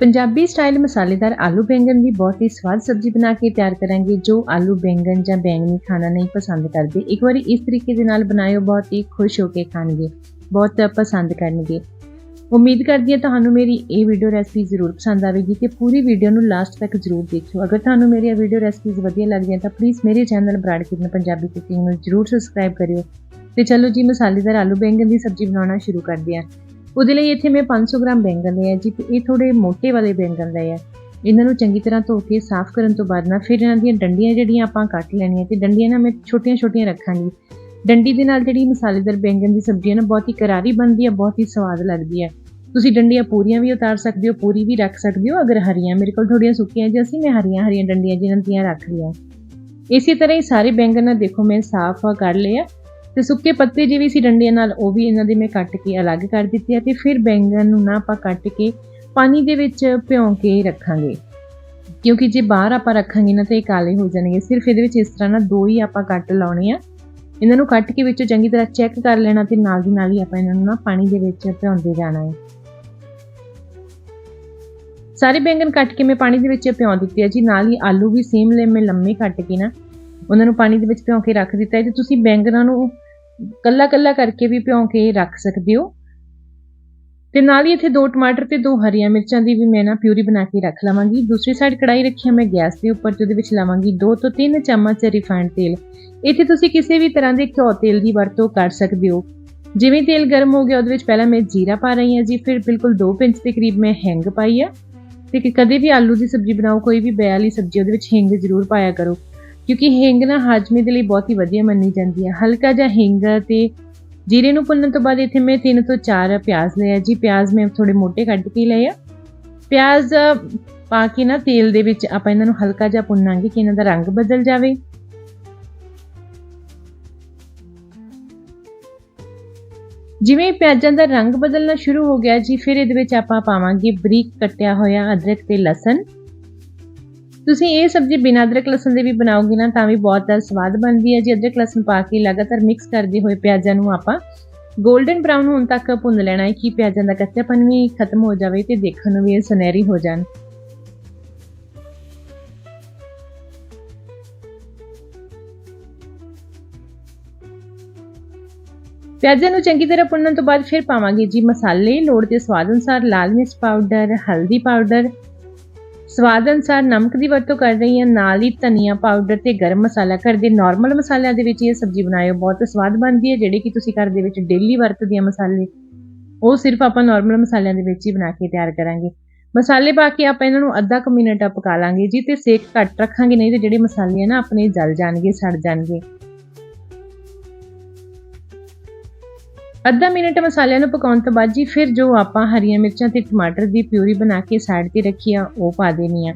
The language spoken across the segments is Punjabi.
ਪੰਜਾਬੀ ਸਟਾਈਲ ਮਸਾਲੇਦਾਰ ਆਲੂ ਬੈਂਗਨ ਦੀ ਬਹੁਤ ਹੀ ਸਵਾਦ ਸਬਜ਼ੀ ਬਣਾ ਕੇ ਤਿਆਰ ਕਰਾਂਗੇ, ਜੋ ਆਲੂ ਬੈਂਗਨ ਜਾਂ ਬੈਂਗਣੀ ਖਾਣਾ ਨਹੀਂ ਪਸੰਦ ਕਰਦੇ। ਇੱਕ ਵਾਰੀ ਇਸ ਤਰੀਕੇ ਦੇ ਨਾਲ ਬਣਾਇਓ, ਬਹੁਤ ਹੀ ਖੁਸ਼ ਹੋ ਕੇ ਖਾਣਗੇ, ਬਹੁਤ ਪਸੰਦ ਕਰਨਗੇ। ਉਮੀਦ ਕਰਦੀ ਹਾਂ ਤੁਹਾਨੂੰ ਮੇਰੀ ਇਹ ਵੀਡੀਓ ਰੈਸਪੀ ਜ਼ਰੂਰ ਪਸੰਦ ਆਵੇਗੀ ਤੇ ਪੂਰੀ ਵੀਡੀਓ ਨੂੰ ਲਾਸਟ ਤੱਕ ਜ਼ਰੂਰ ਦੇਖਿਓ। ਅਗਰ ਤੁਹਾਨੂੰ ਮੇਰੀਆਂ ਵੀਡੀਓ ਰੈਸਪੀਜ਼ ਵਧੀਆ ਲੱਗਦੀਆਂ ਤਾਂ ਪਲੀਜ਼ ਮੇਰੇ ਚੈਨਲ ਬਰਾੜ ਕਿਰਨ ਪੰਜਾਬੀ ਕੁਕਿੰਗ ਨੂੰ ਜ਼ਰੂਰ ਸਬਸਕ੍ਰਾਈਬ ਕਰਿਓ। ਤੇ ਚਲੋ ਜੀ, ਮਸਾਲੇਦਾਰ ਆਲੂ ਬੈਂਗਨ ਦੀ ਸਬਜ਼ੀ ਬਣਾਉਣਾ ਸ਼ੁਰੂ ਕਰਦੇ ਹਾਂ। ਉਹਦੇ ਲਈ ਇੱਥੇ ਮੈਂ 500 ਗ੍ਰਾਮ ਬੈਂਗਣ ਲਏ ਆ ਜੀ ਇਹ ਥੋੜੇ ਮੋਟੇ ਵਾਲੇ ਬੈਂਗਣ ਲਏ ਆ। ਇਹਨਾਂ ਨੂੰ ਚੰਗੀ ਤਰ੍ਹਾਂ ਧੋ ਕੇ ਸਾਫ਼ ਕਰਨ ਤੋਂ ਬਾਅਦ ਨਾ ਫਿਰ ਇਹਨਾਂ ਦੀਆਂ ਡੰਡੀਆਂ ਜਿਹੜੀਆਂ ਆਪਾਂ ਕੱਟ ਲੈਣੀਆਂ ਤੇ ਡੰਡੀਆਂ ਨਾ ਮੈਂ ਛੋਟੀਆਂ-ਛੋਟੀਆਂ ਰੱਖਾਂਗੀ। ਡੰਡੀ ਦੇ ਨਾਲ ਜਿਹੜੀ ਮਸਾਲੇਦਾਰ ਬੈਂਗਣ ਦੀ ਸਬਜ਼ੀ ਹੈ ਨਾ, ਬਹੁਤ ਹੀ ਕਰਾਰੀ ਬਣਦੀ ਹੈ ਬਹੁਤ ਹੀ ਸਵਾਦ ਲੱਗਦੀ ਹੈ ਤੁਸੀਂ ਡੰਡੀਆਂ ਪੂਰੀਆਂ ਵੀ ਉਤਾਰ ਸਕਦੇ ਹੋ, ਪੂਰੀ ਵੀ ਰੱਖ ਸਕਦੇ ਹੋ, ਅਗਰ ਹਰੀਆਂ, ਮੇਰੇ ਕੋਲ ਥੋੜੀਆਂ ਸੁੱਕੀਆਂ ਜੀ ਅਸੀਂ, ਮੈਂ ਹਰੀਆਂ ਹਰੀਆਂ ਡੰਡੀਆਂ ਜਿਹਨਾਂ ਦੀਆਂ ਰੱਖ ਲਿਆ ਇਸੇ ਤਰ੍ਹਾਂ ਹੀ ਸਾਰੇ ਬੈਂਗਣ ਨਾ ਦੇਖੋ, ਮੈਂ ਸਾਫ਼ ਕਰ ਲਿਆ ਤੇ ਸੁੱਕੇ ਪੱਤੇ ਜਿਵੇਂ ਸੀ ਡੰਡੀਆਂ ਨਾਲ, ਉਹ ਵੀ ਇਹਨਾਂ ਦੇ ਮੈਂ ਕੱਟ ਕੇ ਅਲੱਗ ਕਰ ਦਿੱਤੇ ਆ ਤੇ ਫਿਰ ਬੈਂਗਣ ਨੂੰ ਨਾ ਆਪਾਂ ਕੱਟ ਕੇ ਪਾਣੀ ਦੇ ਵਿੱਚ ਭਿਉਂ ਕੇ ਰੱਖਾਂਗੇ। ਕਿਉਂਕਿ ਜੇ ਬਾਹਰ ਆਪਾਂ ਰੱਖਾਂਗੇ ਨਾ ਤਾਂ ਇਹ ਕਾਲੇ ਹੋ ਜਾਣਗੇ। ਸਿਰਫ ਇਹਦੇ ਵਿੱਚ ਇਸ ਤਰ੍ਹਾਂ ਨਾ ਦੋ ਹੀ ਆਪਾਂ ਕੱਟ ਲਾਉਣੇ ਆ। ਇਹਨਾਂ ਨੂੰ ਕੱਟ ਕੇ ਵਿੱਚੋਂ ਚੰਗੀ ਤਰ੍ਹਾਂ ਚੈੱਕ ਕਰ ਲੈਣਾ ਤੇ ਨਾਲ ਦੀ ਨਾਲ ਹੀ ਆਪਾਂ ਇਹਨਾਂ ਨੂੰ ਨਾ ਪਾਣੀ ਦੇ ਵਿੱਚ ਭਿਉਂਦੇ ਜਾਣਾ ਹੈ। ਸਾਰੇ ਬੈਂਗਣ ਕੱਟ ਕੇ ਮੈਂ ਪਾਣੀ ਦੇ ਵਿੱਚ ਭਿਉਂ ਦਿੱਤੇ ਆ ਜੀ। ਨਾਲ ਹੀ ਆਲੂ ਵੀ ਸੇਮ ਲੈ ਮੈਂ ਲੰਮੇ ਕੱਟ ਕੇ ਨਾ ਉਹਨਾਂ ਨੂੰ ਪਾਣੀ ਦੇ ਵਿੱਚ ਭਿਉਂ ਕੇ ਰੱਖ ਦਿੱਤਾ ਹੈ। ਤੇ ਤੁਸੀਂ ਬੈਂਗਨਾਂ ਨੂੰ ਕੱਲਾ ਕੱਲਾ ਕਰਕੇ ਵੀ ਭਿਉਂ ਕੇ ਰੱਖ ਸਕਦੇ ਹੋ। ਤੇ ਨਾਲ ਹੀ ਇੱਥੇ ਦੋ ਟਮਾਟਰ ਤੇ ਦੋ ਹਰੀਆਂ ਮਿਰਚਾਂ ਦੀ ਵੀ ਮੈਂ ਨਾ ਪਿਊਰੀ ਬਣਾ ਕੇ ਰੱਖ ਲਵਾਂਗੀ। ਦੂਸਰੀ ਸਾਈਡ ਕੜਾਈ ਰੱਖੀ ਮੈਂ ਗੈਸ ਦੇ ਉੱਪਰ ਜਿਹਦੇ ਵਿੱਚ ਲਾਵਾਂਗੀ 2 ਤੋਂ 3 ਚਮਚ ਰਿਫਾਈਨਡ ਤੇਲ। ਇੱਥੇ ਤੁਸੀਂ ਕਿਸੇ ਵੀ ਤਰ੍ਹਾਂ ਦੇ ਘਿਓ ਤੇਲ ਦੀ ਵਰਤੋਂ ਕਰ ਸਕਦੇ ਹੋ। ਜਿਵੇਂ ਤੇਲ ਗਰਮ ਹੋ ਗਿਆ, ਉਹਦੇ ਵਿੱਚ ਪਹਿਲਾਂ ਮੈਂ ਜੀਰਾ ਪਾ ਰਹੀ ਹਾਂ ਜੀ, ਫਿਰ ਬਿਲਕੁਲ 2 ਪਿੰਚ ਦੇ ਕਰੀਬ ਮੈਂ ਹਿੰਗ ਪਾਈ ਆ। ਤੇ ਕਦੇ ਵੀ ਆਲੂ ਦੀ ਸਬਜ਼ੀ ਬਣਾਓ, ਕੋਈ ਵੀ ਬੈ ਵਾਲੀ ਸਬਜ਼ੀ, ਉਹਦੇ ਵਿੱਚ ਹਿੰਗ ਜ਼ਰੂਰ ਪਾਇਆ ਕਰੋ। ਕਿਉਂਕਿ ਹਿੰਗ ਨਾ ਹਾਜ਼ਮੇ ਦੇ ਲਈ ਬਹੁਤ ਹੀ ਵਧੀਆ ਮੰਨੀ ਜਾਂਦੀ ਹੈ। ਹਲਕਾ ਜਿਹਾ ਹਿੰਗ ਤੇ ਜੀਰੇ ਨੂੰ ਭੁੰਨਣ ਤੋਂ ਬਾਅਦ ਇੱਥੇ ਮੈਂ 3 ਤੋਂ 4 ਪਿਆਜ਼ ਲਿਆ ਜੀ, ਪਿਆਜ਼ ਮੈਂ ਥੋੜੇ ਮੋਟੇ ਕੱਟ ਕੇ ਲਏ ਆ। ਪਿਆਜ਼ ਪਾ ਕੇ ਨਾ ਤੇਲ ਦੇ ਵਿੱਚ ਆਪਾਂ ਇਹਨਾਂ ਨੂੰ ਹਲਕਾ ਜਿਹਾ ਭੁੰਨਾਂਗੇ ਕਿ ਇਹਨਾਂ ਦਾ ਰੰਗ ਬਦਲ ਜਾਵੇ। ਜਿਵੇਂ ਪਿਆਜ਼ਾਂ ਦਾ ਰੰਗ ਬਦਲਣਾ ਸ਼ੁਰੂ ਹੋ ਗਿਆ ਜੀ, ਫਿਰ ਇਹਦੇ ਵਿੱਚ ਆਪਾਂ ਪਾਵਾਂਗੇ ਬਰੀਕ ਕੱਟਿਆ ਹੋਇਆ ਅਦਰਕ ਤੇ ਲਸਣ। ਤੁਸੀਂ ਇਹ ਸਬਜ਼ੀ ਬਿਨਾਂ ਅਦਰਕ ਲਸਣ ਦੇ ਵੀ ਬਣਾਓਗੇ ਨਾ, ਤਾਂ ਵੀ ਬਹੁਤ ਸਵਾਦ ਬਣਦੀ ਹੈ ਜੀ। ਅਦਰਕ ਲਸਣ ਪਾ ਕੇ ਲਗਾਤਾਰ ਮਿਕਸ ਕਰਦੇ ਹੋਏ ਪਿਆਜ਼ਾਂ ਨੂੰ ਆਪਾਂ 골ਡਨ ਬ੍ਰਾਊਨ ਹੋਣ ਤੱਕ ਭੁੰਨ ਲੈਣਾ ਹੈ ਕਿ ਪਿਆਜ਼ਾਂ ਦਾ ਕੱਚਾਪਨ ਵੀ ਖਤਮ ਹੋ ਜਾਵੇ ਤੇ ਦੇਖਣ ਨੂੰ ਵੀ ਇਹ ਸੁਨਹਿਰੀ ਹੋ ਜਾਣ। ਪਿਆਜ਼ਾਂ ਨੂੰ ਚੰਗੀ ਤਰ੍ਹਾਂ ਭੁੰਨਣ ਤੋਂ ਬਾਅਦ ਫਿਰ ਪਾਵਾਂਗੇ ਜੀ ਮਸਾਲੇ। ਲੋੜ ਦੇ ਸਵਾਦ ਅਨੁਸਾਰ ਲਾਲ ਮਿਰਚ ਪਾਊਡਰ, ਹਲਦੀ ਪਾਊਡਰ ਸਵਾਦ ਅਨੁਸਾਰ ਨਮਕ ਦੀ ਵਰਤੋਂ ਕਰ ਰਹੀ ਹਾਂ। ਨਾਲ ਹੀ ਧਨੀਆ ਪਾਊਡਰ ਤੇ ਗਰਮ ਮਸਾਲਾ, ਘਰ ਦੇ ਨਾਰਮਲ ਮਸਾਲਿਆਂ ਦੇ ਵਿੱਚ ਇਹ ਸਬਜ਼ੀ ਬਣਾਇਓ। ਬਹੁਤ ਸਵਾਦ ਬਣਦੀ ਹੈ, ਜਿਹੜੇ ਕਿ ਤੁਸੀਂ ਘਰ ਦੇ ਵਿੱਚ ਡੇਲੀ ਵਰਤਦੇ ਆ ਮਸਾਲੇ। ਉਹ ਸਿਰਫ ਆਪਾਂ ਨਾਰਮਲ ਮਸਾਲਿਆਂ ਦੇ ਵਿੱਚ ਹੀ ਬਣਾ ਕੇ ਤਿਆਰ ਕਰਾਂਗੇ। ਮਸਾਲੇ ਪਾ ਕੇ ਆਪਾਂ ਇਹਨਾਂ ਨੂੰ ਅੱਧਾ ਕੁ ਮਿੰਟ ਪਕਾ ਲਾਂਗੇ ਜੀ, ਤੇ ਸੇਕ ਘੱਟ ਰੱਖਾਂਗੇ, ਨਹੀਂ ਤੇ ਜਿਹੜੇ ਮਸਾਲੇ ਆ ਨਾ ਆਪਣੇ ਜਲ ਜਾਣਗੇ, ਸੜ ਜਾਣਗੇ। ਅੱਧਾ ਮਿੰਟ ਮਸਾਲਿਆਂ ਨੂੰ ਪਕਾਉਣ ਤੋਂ ਬਾਅਦ ਜੀ, ਫਿਰ ਜੋ ਆਪਾਂ ਹਰੀਆਂ ਮਿਰਚਾਂ ਤੇ ਟਮਾਟਰ ਦੀ ਪਿਊਰੀ ਬਣਾ ਕੇ ਸਾਈਡ ਤੇ ਰੱਖੀ ਆ, ਉਹ ਪਾ ਦੇਣੀ ਆ।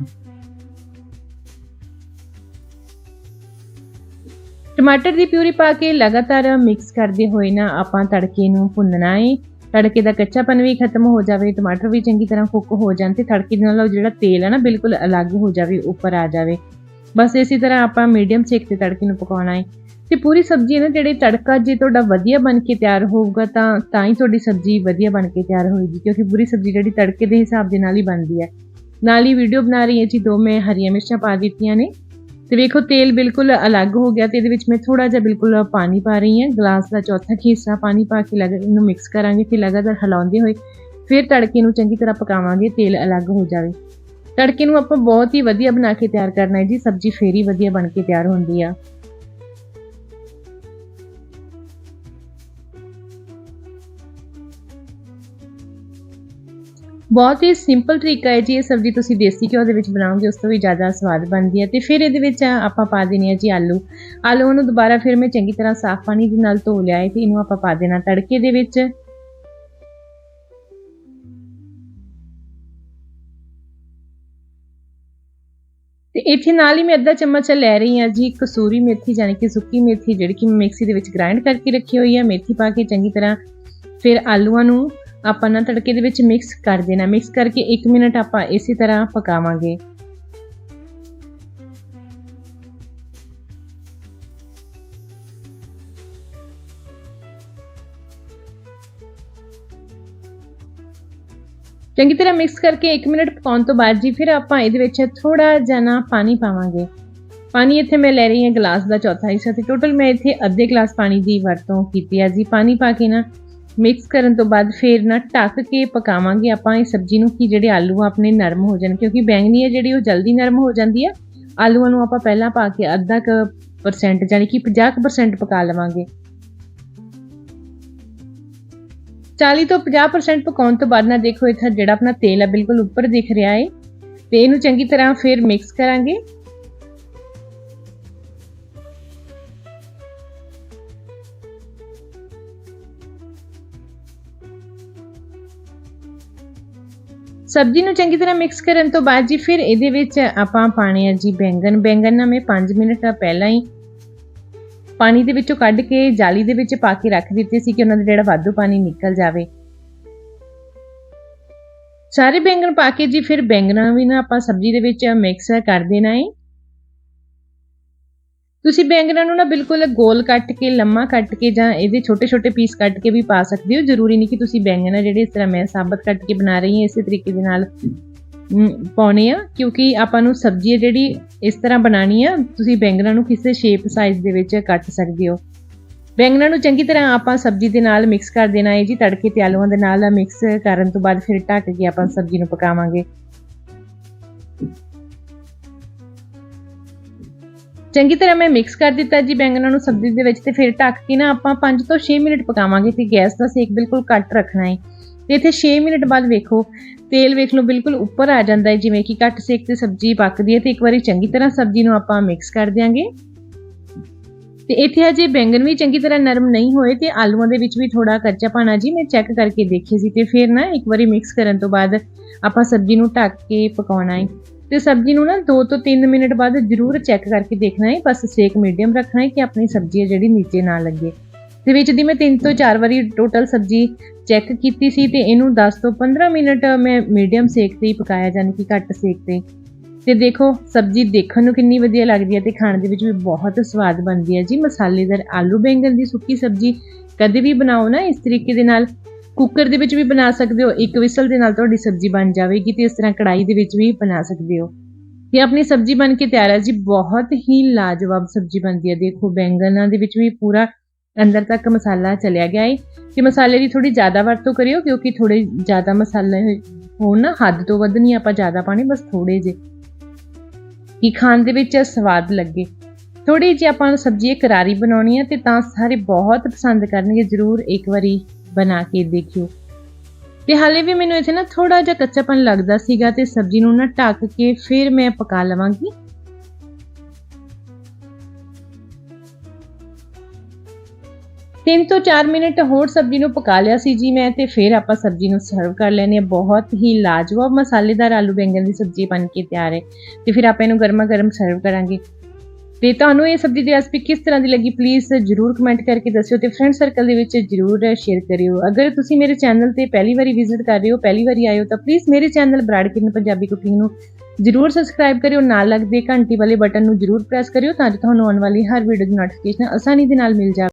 ਟਮਾਟਰ ਦੀ ਪਿਊਰੀ ਪਾ ਕੇ ਲਗਾਤਾਰ ਮਿਕਸ ਕਰਦੇ ਹੋਏ ਨਾ ਆਪਾਂ ਤੜਕੇ ਨੂੰ ਭੁੰਨਣਾ ਏ। ਤੜਕੇ ਦਾ ਕੱਚਾਪਨ ਵੀ ਖਤਮ ਹੋ ਜਾਵੇ, ਟਮਾਟਰ ਵੀ ਚੰਗੀ ਤਰ੍ਹਾਂ ਕੁੱਕ ਹੋ ਜਾਣ ਤੇ ਤੜਕੇ ਦੇ ਨਾਲ ਜਿਹੜਾ ਤੇਲ ਹੈ ਨਾ ਬਿਲਕੁਲ ਅਲੱਗ ਹੋ ਜਾਵੇ, ਉੱਪਰ ਆ ਜਾਵੇ। ਬਸ ਇਸੇ ਤਰ੍ਹਾਂ ਆਪਾਂ ਮੀਡੀਅਮ ਸੇਕ ਤੇ ਤੜਕੇ ਨੂੰ ਪਕਾਉਣਾ ਏ। ਤੇ ਪੂਰੀ ਸਬਜ਼ੀ ਨਾ ਜਿਹੜੇ ਤੜਕਾ ਜੇ ਤੁਹਾਡਾ ਵਧੀਆ ਬਣ ਕੇ ਤਿਆਰ ਹੋਊਗਾ ਤਾਂ ਤਾਂ ਹੀ ਤੁਹਾਡੀ ਸਬਜ਼ੀ ਵਧੀਆ ਬਣ ਕੇ ਤਿਆਰ ਹੋਏਗੀ, ਕਿਉਂਕਿ ਪੂਰੀ ਸਬਜ਼ੀ ਜਿਹੜੀ ਤੜਕੇ ਦੇ ਹਿਸਾਬ ਦੇ ਨਾਲ ਹੀ ਬਣਦੀ ਹੈ। ਨਾਲ ਹੀ ਵੀਡੀਓ ਬਣਾ ਰਹੀ ਹਾਂ ਜੀ, ਦੋ ਮੈਂ ਹਰੀਆਂ ਮਿਰਚਾਂ ਪਾ ਦਿੱਤੀਆਂ ਨੇ। ਤੇ ਵੇਖੋ, ਤੇਲ ਬਿਲਕੁਲ ਅਲੱਗ ਹੋ ਗਿਆ ਤੇ ਇਹਦੇ ਵਿੱਚ ਮੈਂ ਥੋੜਾ ਜਿਹਾ ਬਿਲਕੁਲ ਪਾਣੀ ਪਾ ਰਹੀ ਹਾਂ। ਗਲਾਸ ਦਾ ਚੌਥਾ ਹਿੱਸਾ ਪਾਣੀ ਪਾ ਕੇ ਲਗਾ, ਇਹਨੂੰ ਮਿਕਸ ਕਰਾਂਗੇ ਤੇ ਲਗਾਤਾਰ ਹਿਲਾਉਂਦੇ ਹੋਏ ਫਿਰ ਤੜਕੇ ਨੂੰ ਚੰਗੀ ਤਰ੍ਹਾਂ ਪਕਾਵਾਂਗੇ, ਤੇਲ ਅਲੱਗ ਹੋ ਜਾਵੇ। ਤੜਕੇ ਨੂੰ ਆਪਾਂ ਬਹੁਤ ਹੀ ਵਧੀਆ ਬਣਾ ਕੇ ਤਿਆਰ ਕਰਨਾ ਹੈ ਜੀ, ਸਬਜ਼ੀ ਫੇਰੀ ਵਧੀਆ ਬਣ ਕੇ ਤਿਆਰ ਹੁੰਦੀ ਆ। ਬਹੁਤ ਹੀ ਸਿੰਪਲ ਤਰੀਕਾ ਹੈ ਜੀ ਇਹ ਸਬਜ਼ੀ ਤੁਸੀਂ ਦੇਸੀ ਘਿਓ ਦੇ ਵਿੱਚ ਬਣਾਓਗੇ, ਉਸ ਤੋਂ ਵੀ ਜ਼ਿਆਦਾ ਸਵਾਦ ਬਣਦੀ ਹੈ। ਤੇ ਫਿਰ ਇਹਦੇ ਵਿੱਚ ਆਪਾਂ ਪਾ ਦੇਣੀ ਹੈ ਜੀ ਆਲੂ। ਆਲੂਆਂ ਨੂੰ ਦੁਬਾਰਾ ਫਿਰ ਮੈਂ ਚੰਗੀ ਤਰ੍ਹਾਂ ਸਾਫ਼ ਪਾਣੀ ਦੇ ਨਾਲ ਧੋ ਲਿਆ ਹੈ ਤੇ ਇਹਨੂੰ ਆਪਾਂ ਪਾ ਦੇਣਾ ਤੜਕੇ ਦੇ ਵਿੱਚ। ਤੇ ਇੱਥੇ ਨਾਲ ਹੀ ਮੈਂ ਅੱਧਾ ਚਮਚ ਲੈ ਰਹੀ ਹਾਂ ਜੀ ਕਸੂਰੀ ਮੇਥੀ ਯਾਨੀ ਕਿ ਸੁੱਕੀ ਮੇਥੀ, ਜਿਹੜੀ ਕਿ ਮਿਕਸੀ ਦੇ ਵਿੱਚ ਗ੍ਰਾਈਂਡ ਕਰਕੇ ਰੱਖੀ ਹੋਈ ਹੈ। ਮੇਥੀ ਪਾ ਕੇ ਚੰਗੀ ਤਰ੍ਹਾਂ ਫਿਰ ਆਲੂਆਂ ਨੂੰ ਆਪਾਂ ਨਾ ਤੜਕੇ ਦੇ ਵਿੱਚ ਮਿਕਸ ਕਰ ਦੇਣਾ। ਮਿਕਸ ਕਰਕੇ 1 ਮਿੰਟ ਆਪਾਂ ਇਸੇ ਤਰ੍ਹਾਂ ਪਕਾਵਾਂਗੇ। ਚੰਗੀ ਤਰ੍ਹਾਂ ਮਿਕਸ ਕਰਕੇ 1 ਮਿੰਟ ਪਕਾਉਣ ਤੋਂ ਬਾਅਦ ਜੀ, ਫਿਰ ਆਪਾਂ ਇਹਦੇ ਵਿੱਚ ਥੋੜਾ ਜਿਹਾ ਨਾ ਪਾਣੀ ਪਾਵਾਂਗੇ। ਪਾਣੀ ਇੱਥੇ ਮੈਂ ਲੈ ਰਹੀ ਹਾਂ ਗਲਾਸ ਦਾ ਚੌਥਾ ਹਿੱਸਾ ਤੇ ਟੋਟਲ ਮੈਂ ਇੱਥੇ ਅੱਧੇ ਗਲਾਸ ਪਾਣੀ ਦੀ ਵਰਤੋਂ ਕੀਤੀ ਹੈ ਜੀ। ਪਾਣੀ ਪਾ ਕੇ ਨਾ ਮਿਕਸ ਕਰਨ ਤੋਂ ਬਾਅਦ ਫਿਰ ਨਾ ਢੱਕ ਕੇ ਪਕਾਵਾਂਗੇ ਆਪਾਂ ਇਹ ਸਬਜ਼ੀ ਨੂੰ ਕਿ ਜਿਹੜੇ ਆਲੂ ਆ ਆਪਣੇ ਨਰਮ ਹੋ ਜਾਣ, ਕਿਉਂਕਿ ਬੈਂਗਣੀ ਹੈ ਜਿਹੜੀ ਉਹ ਜਲਦੀ ਨਰਮ ਹੋ ਜਾਂਦੀ ਹੈ। ਆਲੂਆਂ ਨੂੰ ਆਪਾਂ ਪਹਿਲਾਂ ਪਾ ਕੇ ਅੱਧਾ ਕੁ ਪਰਸੈਂਟ ਯਾਨੀ ਕਿ 50% ਪਕਾ ਲਵਾਂਗੇ। 40 ਤੋਂ 50% ਪਕਾਉਣ ਤੋਂ ਬਾਅਦ ਨਾ ਦੇਖੋ ਇੱਥੇ ਜਿਹੜਾ ਆਪਣਾ ਤੇਲ ਹੈ ਬਿਲਕੁਲ ਉੱਪਰ ਦਿਖ ਰਿਹਾ ਹੈ। ਤੇ ਇਹਨੂੰ ਚੰਗੀ ਤਰ੍ਹਾਂ ਫਿਰ ਮਿਕਸ ਕਰਾਂਗੇ। ਸਬਜ਼ੀ ਨੂੰ ਚੰਗੀ ਤਰ੍ਹਾਂ ਮਿਕਸ ਕਰਨ ਤੋਂ ਬਾਅਦ ਜੀ ਫਿਰ ਇਹਦੇ ਵਿੱਚ ਆਪਾਂ ਪਾਣੇ ਆ ਜੀ ਬੈਂਗਨ ਬੈਂਗਨ ਨਾ ਮੈਂ 5 ਮਿੰਟ ਪਹਿਲਾਂ ਹੀ ਪਾਣੀ ਦੇ ਵਿੱਚੋਂ ਕੱਢ ਕੇ ਜਾਲੀ ਦੇ ਵਿੱਚ ਪਾ ਕੇ ਰੱਖ ਦਿੱਤੇ ਸੀ ਕਿ ਉਹਨਾਂ ਦਾ ਜਿਹੜਾ ਵਾਧੂ ਪਾਣੀ ਨਿਕਲ ਜਾਵੇ। ਸਾਰੇ ਬੈਂਗਣ ਪਾ ਕੇ ਜੀ ਫਿਰ ਬੈਂਗਣਾ ਵੀ ਨਾ ਆਪਾਂ ਸਬਜ਼ੀ ਦੇ ਵਿੱਚ ਮਿਕਸ ਕਰ ਦੇਣਾ ਹੈ ਤੁਸੀਂ ਬੈਂਗਣਾ ਨੂੰ ਨਾ ਬਿਲਕੁਲ ਗੋਲ ਕੱਟ ਕੇ, ਲੰਮਾ ਕੱਟ ਕੇ ਜਾਂ ਇਹਦੇ ਛੋਟੇ-ਛੋਟੇ ਪੀਸ ਕੱਟ ਕੇ ਵੀ ਪਾ ਸਕਦੇ ਹੋ। ਜ਼ਰੂਰੀ ਨਹੀਂ ਕਿ ਤੁਸੀਂ ਬੈਂਗਣਾ ਜਿਹੜੇ ਇਸ ਤਰ੍ਹਾਂ ਮੈਂ ਸਾਬਤ ਕੱਟ ਕੇ ਬਣਾ ਰਹੀ ਹਾਂ, ਇਸੇ ਤਰੀਕੇ ਦੇ ਨਾਲ ਪਾਉਣੇ ਆ। ਕਿਉਂਕਿ ਆਪਾਂ ਨੂੰ ਸਬਜ਼ੀ ਜਿਹੜੀ ਇਸ ਤਰ੍ਹਾਂ ਬਣਾਣੀ ਆ, ਤੁਸੀਂ ਬੈਂਗਣਾ ਨੂੰ ਕਿਸੇ ਸ਼ੇਪ ਸਾਈਜ਼ ਦੇ ਵਿੱਚ ਕੱਟ ਸਕਦੇ ਹੋ। ਬੈਂਗਣਾ ਨੂੰ ਚੰਗੀ ਤਰ੍ਹਾਂ ਆਪਾਂ ਸਬਜ਼ੀ ਦੇ ਨਾਲ ਮਿਕਸ ਕਰ ਦੇਣਾ ਹੈ ਜੀ, ਤੜਕੇ ਤੇ ਆਲੂਆਂ ਦੇ ਨਾਲ ਮਿਕਸ ਕਰਨ ਤੋਂ ਬਾਅਦ ਫਿਰ ਢੱਕ ਕੇ ਆਪਾਂ ਸਬਜ਼ੀ ਨੂੰ ਪਕਾਵਾਂਗੇ। ਚੰਗੀ ਤਰ੍ਹਾਂ ਮੈਂ ਮਿਕਸ ਕਰ ਦਿੱਤਾ ਜੀ ਬੈਂਗਣਾ ਨੂੰ ਸਬਜ਼ੀ ਦੇ ਵਿੱਚ ਤੇ ਫਿਰ ਢੱਕ ਕੇ ਨਾ ਆਪਾਂ 5 ਤੋਂ 6 ਮਿੰਟ ਪਕਾਵਾਂਗੇ ਤੇ ਗੈਸ ਦਾ ਸੇਕ ਬਿਲਕੁਲ ਘੱਟ ਰੱਖਣਾ ਹੈ। ਤੇ ਇੱਥੇ 6 ਮਿੰਟ ਬਾਅਦ ਵੇਖੋ, ਤੇਲ ਵੇਖ ਲਓ ਬਿਲਕੁਲ ਉੱਪਰ ਆ ਜਾਂਦਾ ਹੈ, ਜਿਵੇਂ ਕਿ ਘੱਟ ਸੇਕ ਤੇ ਸਬਜ਼ੀ ਪੱਕਦੀ ਹੈ ਤੇ ਇੱਕ ਵਾਰੀ ਚੰਗੀ ਤਰ੍ਹਾਂ ਸਬਜ਼ੀ ਨੂੰ ਆਪਾਂ ਮਿਕਸ ਕਰ ਦਿਆਂਗੇ। ਤੇ ਇੱਥੇ ਅਜੇ ਬੈਂਗਣ ਵੀ ਚੰਗੀ ਤਰ੍ਹਾਂ ਨਰਮ ਨਹੀਂ ਹੋਏ ਤੇ ਆਲੂਆਂ ਦੇ ਵਿੱਚ ਵੀ ਥੋੜਾ ਕੱਚਾ ਪਾਣਾ ਜੀ, ਮੈਂ ਚੈੱਕ ਕਰਕੇ ਦੇਖੀ ਸੀ ਤੇ ਫਿਰ ਨਾ ਇੱਕ ਵਾਰੀ ਮਿਕਸ ਕਰਨ ਤੋਂ ਬਾਅਦ ਆਪਾਂ ਸਬਜ਼ੀ ਨੂੰ ਢੱਕ ਕੇ ਪਕਾਉਣਾ ਹੈ। ਤੇ ਸਬਜ਼ੀ ਨੂੰ ਨਾ 2 ਤੋਂ 3 ਮਿੰਟ ਬਾਅਦ ਜ਼ਰੂਰ ਚੈੱਕ ਕਰਕੇ ਦੇਖਣਾ ਹੈ, ਬਸ ਸੇਕ ਮੀਡੀਅਮ ਰੱਖਣਾ ਹੈ ਕਿ ਆਪਣੀ ਸਬਜ਼ੀ ਹੈ ਜਿਹੜੀ ਨੀਚੇ ਨਾ ਲੱਗੇ। ਤੇ ਵਿੱਚ ਦੀ ਮੈਂ 3 ਤੋਂ 4 ਵਾਰੀ ਟੋਟਲ ਸਬਜ਼ੀ ਚੈੱਕ ਕੀਤੀ ਸੀ ਤੇ ਇਹਨੂੰ 10 ਤੋਂ 15 ਮਿੰਟ ਮੈਂ ਮੀਡੀਅਮ ਸੇਕ ਤੇ ਹੀ ਪਕਾਇਆ, ਯਾਨੀ ਕਿ ਘੱਟ ਸੇਕ ਤੇ। ਤੇ ਦੇਖੋ, ਸਬਜ਼ੀ ਦੇਖਣ ਨੂੰ ਕਿੰਨੀ ਵਧੀਆ ਲੱਗਦੀ ਹੈ ਤੇ ਖਾਣ ਦੇ ਵਿੱਚ ਵੀ ਬਹੁਤ ਸਵਾਦ ਬਣਦੀ ਹੈ ਜੀ। ਮਸਾਲੇਦਾਰ ਆਲੂ ਬੈਂਗਣ ਦੀ ਸੁੱਕੀ ਸਬਜ਼ੀ ਕਦੇ ਵੀ ਬਣਾਓ ਨਾ ਇਸ ਤਰੀਕੇ ਦੇ ਨਾਲ। ਕੁੱਕਰ ਦੇ ਵਿੱਚ ਵੀ ਬਣਾ ਸਕਦੇ ਹੋ। ਇੱਕ ਵਿਸਲ ਦੇ ਨਾਲ ਤੁਹਾਡੀ ਸਬਜ਼ੀ ਬਣ ਜਾਵੇਗੀ ਤੇ ਇਸ ਤਰ੍ਹਾਂ ਕੜਾਈ ਦੇ ਵਿੱਚ ਵੀ ਬਣਾ ਸਕਦੇ ਹੋ। ਤੇ ਆਪਣੀ ਸਬਜ਼ੀ ਬਣ ਕੇ ਤਿਆਰ ਹੈ ਜੀ। ਬਹੁਤ ਹੀ ਲਾਜਵਾਬ ਸਬਜ਼ੀ ਬਣਦੀ ਹੈ। ਦੇਖੋ, ਬੈਂਗਣਾਂ ਦੇ ਵਿੱਚ ਵੀ ਪੂਰਾ ਅੰਦਰ ਤੱਕ ਮਸਾਲਾ ਚਲਿਆ ਗਿਆ ਹੈ ਕਿ ਮਸਾਲੇ ਦੀ ਥੋੜੀ ਜ਼ਿਆਦਾ ਵਰਤੋਂ ਕਰਿਓ ਕਿਉਂਕਿ ਥੋੜੇ ਜ਼ਿਆਦਾ ਮਸਾਲੇ ਹੋਣ ਨਾ ਹੱਦ ਤੋਂ ਵੱਧ ਨਹੀਂ ਆਪਾਂ ਜ਼ਿਆਦਾ ਪਾਣੀ ਬਸ ਥੋੜੇ ਜਿਹੇ ਕਿ ਖਾਣ ਦੇ ਵਿੱਚ ਸਵਾਦ ਲੱਗੇ। ਥੋੜੀ ਜਿਹੀ ਆਪਾਂ ਨੂੰ ਸਬਜ਼ੀ ਕਰਾਰੀ ਬਣਾਉਣੀ ਹੈ ਤੇ ਤਾਂ ਸਾਰੇ ਬਹੁਤ ਪਸੰਦ ਕਰਨਗੇ। ਜ਼ਰੂਰ ਇੱਕ ਵਾਰੀ ਬਣਾ ਕੇ ਦੇਖਿਓ। ਤੇ ਹਾਲੇ ਵੀ ਮੈਨੂੰ ਇੱਥੇ ਨਾ ਥੋੜਾ ਜਿਹਾ ਕੱਚਾਪਨ ਲੱਗਦਾ ਸੀਗਾ ਤੇ ਸਬਜ਼ੀ ਨੂੰ ਨਾ ਢੱਕ ਕੇ ਫਿਰ ਮੈਂ ਪਕਾ ਲਵਾਂਗੀ। ਤਿੰਨ ਤੋਂ 4 ਮਿੰਟ ਹੋਰ ਸਬਜ਼ੀ ਨੂੰ ਪਕਾ ਲਿਆ ਸੀ ਜੀ ਮੈਂ ਤੇ ਫਿਰ ਆਪਾਂ ਸਬਜ਼ੀ ਨੂੰ ਸਰਵ ਕਰ ਲੈਣੇ ਆ ਬਹੁਤ ਹੀ ਲਾਜਵਾਬ, ਮਸਾਲੇਦਾਰ ਆਲੂ ਬੈਂਗਣ ਦੀ ਸਬਜ਼ੀ ਬਣ ਕੇ ਤਿਆਰ ਹੈ। ਤੇ ਫਿਰ ਆਪਾਂ ਇਹਨੂੰ ਗਰਮਾ ਗਰਮ ਸਰਵ ਕਰਾਂਗੇ। ਤੇ ਤੁਹਾਨੂੰ ਇਹ ਸਬਜ਼ੀ ਦੀ ਰੈਸਪੀ ਕਿਸ ਤਰ੍ਹਾਂ ਦੀ ਲੱਗੀ ਪਲੀਜ਼ ਜਰੂਰ ਕਮੈਂਟ ਕਰਕੇ ਦੱਸਿਓ ਤੇ ਫਰੈਂਡ ਸਰਕਲ ਦੇ ਵਿੱਚ ਜਰੂਰ ਸ਼ੇਅਰ ਕਰਿਓ। ਅਗਰ ਤੁਸੀਂ ਮੇਰੇ ਚੈਨਲ ਤੇ ਪਹਿਲੀ ਵਾਰੀ ਵਿਜ਼ਿਟ ਕਰ ਰਹੇ ਹੋ, ਪਹਿਲੀ ਵਾਰੀ ਆਏ ਹੋ, ਤਾਂ ਪਲੀਜ਼ ਮੇਰੇ ਚੈਨਲ ਬਰਾੜ ਕਿਰਨ ਪੰਜਾਬੀ ਕੁਕਿੰਗ ਨੂੰ ਜਰੂਰ ਸਬਸਕ੍ਰਾਈਬ ਕਰਿਓ, ਨਾਲ ਲੱਗਦੇ ਘੰਟੀ ਵਾਲੇ ਬਟਨ ਨੂੰ ਜਰੂਰ ਪ੍ਰੈਸ ਕਰਿਓ ਤਾਂ ਜੋ ਤੁਹਾਨੂੰ ਆਉਣ ਵਾਲੀ ਹਰ ਵੀਡੀਓ ਦੀ ਨੋਟੀਫਿਕੇਸ਼ਨ ਆਸਾਨੀ ਦੇ ਨਾਲ ਮਿਲ ਜਾਵੇ।